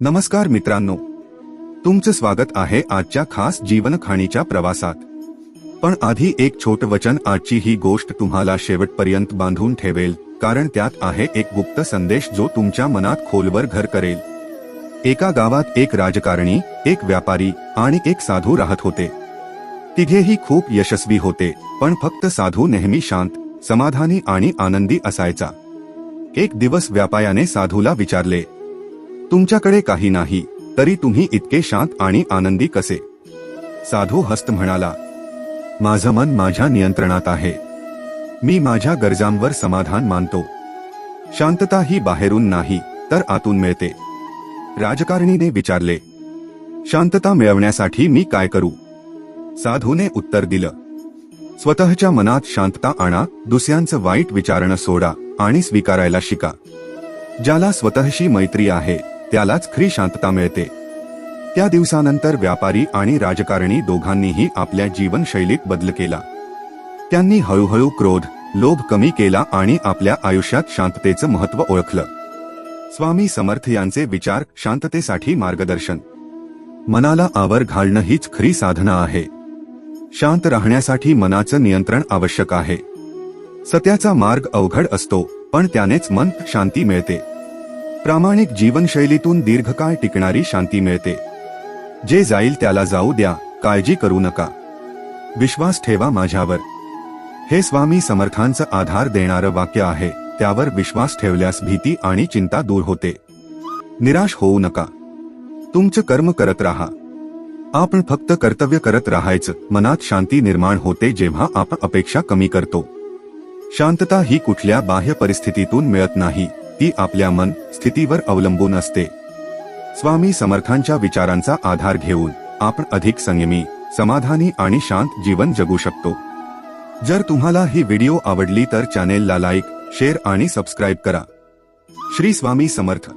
नमस्कार मित्रांनो. तुमचं स्वागत आहे आजच्या खास जीवनखाणीच्या प्रवासात. पण आधी एक छोट वचन आजची ही गोष्ट तुम्हाला शेवटपर्यंत बांधून ठेवेल कारण त्यात आहे एक गुप्त संदेश जो तुमच्या मनात खोलवर घर करेल. एका गावात एक राजकारणी एक व्यापारी आणि एक साधू राहत होते. तिघेही खूप यशस्वी होते पण फक्त साधू नेहमी शांत समाधानी आणि आनंदी असायचा. एक दिवस व्यापायाने साधूला विचारले तुमच्याकडे काही नाही तरी तुम्ही इतके शांत आणि आनंदी कसे? साधू हस्त म्हणाला माझं मन माझ्या नियंत्रणात आहे. मी माझ्या गरजांवर समाधान मानतो. शांतता ही बाहेरून नाही तर आतून मिळते. राजकारणीने विचारले शांतता मिळवण्यासाठी मी काय करू? साधूने उत्तर दिलं स्वतःच्या मनात शांतता आणा दुसऱ्यांचं वाईट विचारणं सोडा आणि स्वीकारायला शिका. ज्याला स्वतःशी मैत्री आहे त्यालाच खरी शांतता मिळते. त्या दिवसानंतर व्यापारी आणि राजकारणी दोघांनीही आपल्या जीवनशैलीत बदल केला. त्यांनी हळूहळू क्रोध लोभ कमी केला आणि आपल्या आयुष्यात शांततेचं महत्त्व ओळखलं. स्वामी समर्थ यांचे विचार शांततेसाठी मार्गदर्शन. मनाला आवर घालणं हीच खरी साधना आहे. शांत राहण्यासाठी मनाचं नियंत्रण आवश्यक आहे. सत्याचा मार्ग अवघड असतो पण त्यानेच मन शांती मिळते. प्रामाणिक जीवनशैलीतून दीर्घकाळ टिकणारी शांती मिळते. जे जाईल त्याला जाऊ द्या काळजी करू नका. विश्वास ठेवा माझ्यावर. हे स्वामी समर्थांचं आधार देणारं वाक्य आहे त्यावर विश्वास ठेवल्यास भीती आणि चिंता दूर होते. निराश होऊ नका. तुमचं कर्म करत राहा. आपण फक्त कर्तव्य करत राहायचं मनात शांती निर्माण होते जेव्हा आपण अपेक्षा कमी करतो. शांतता ही कुठल्या बाह्य परिस्थितीतून मिळत नाही. ती आपल्या मन स्थितीवर अवलंबून असते. स्वामी समर्थांच्या विचारांचा आधार घेऊन आपण अधिक संयमी समाधानी आणि शांत जीवन जगू शकतो. जर तुम्हाला ही व्हिडिओ आवडली तर चॅनेलला लाईक शेअर आणि सबस्क्राईब करा. श्री स्वामी समर्थ.